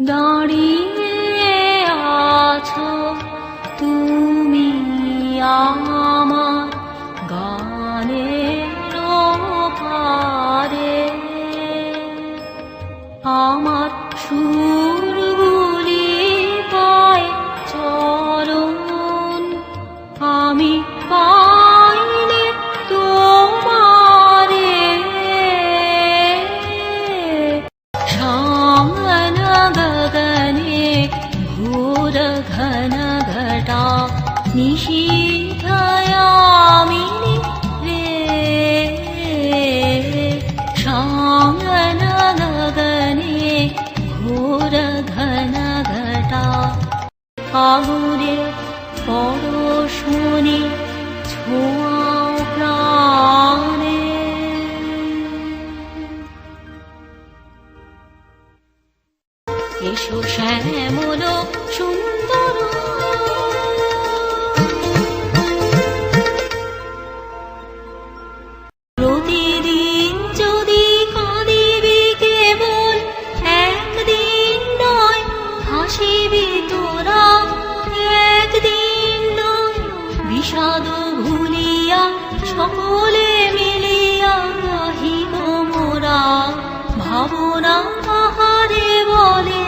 দাঁড়িয়ে আছো তুমি আমার গানের পারে আমার সুরগুলি घटा निशीथयामिनि रे श्यामन गगने घोर घन घटा আগুনে পরশুনি ছোঁয়া প্রাণে এসো শ্যামল সকলে মিলিয়া গাহিব মোরা ভাবনা আহারে বলে